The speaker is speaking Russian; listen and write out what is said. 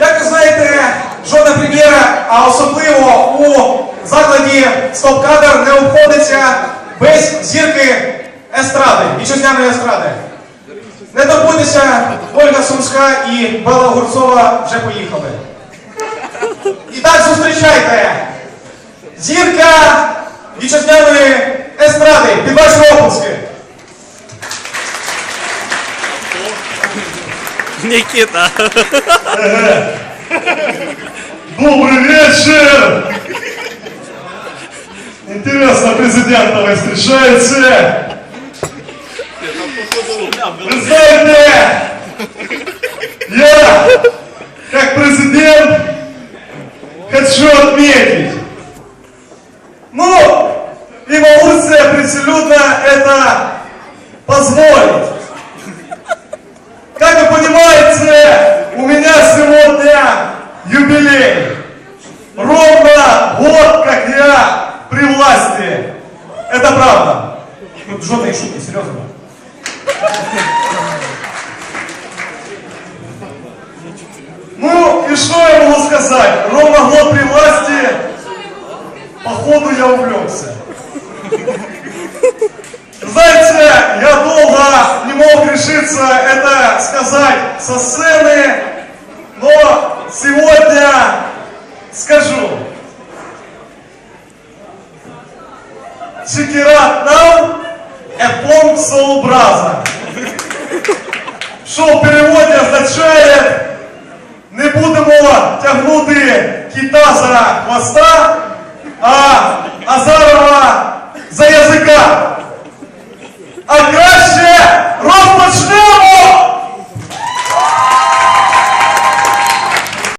Як ви знаєте, жодна прем'єра, а особливо у закладі стоп-кадр не обходиться без зірки естради, вітчизняної естради. Не добудеться, Ольга Сумська і Бела Гурцова вже поїхали. І так зустрічайте. Зірка вітчизняної естради під ваші опуски. Никита. Добрый вечер! Интересно, президентовой встречается. Вы знаете, я, как президент, хочу отметить. Ну, и себе присолютно это позволить. Как вы понимаете, у меня сегодня юбилей. Ровно год, как я при власти. Это правда. Тут жодної шутки, серйозно. Ну, и что я могу сказать? Ровно год при власти, походу я увлекся. Знаете, я долго не мог решиться это сказать со сцены, но сегодня скажу. Чекерат нам Епом «епонксообразна», що в переводі означає не будемо тягнути кита за хвоста, а Азарова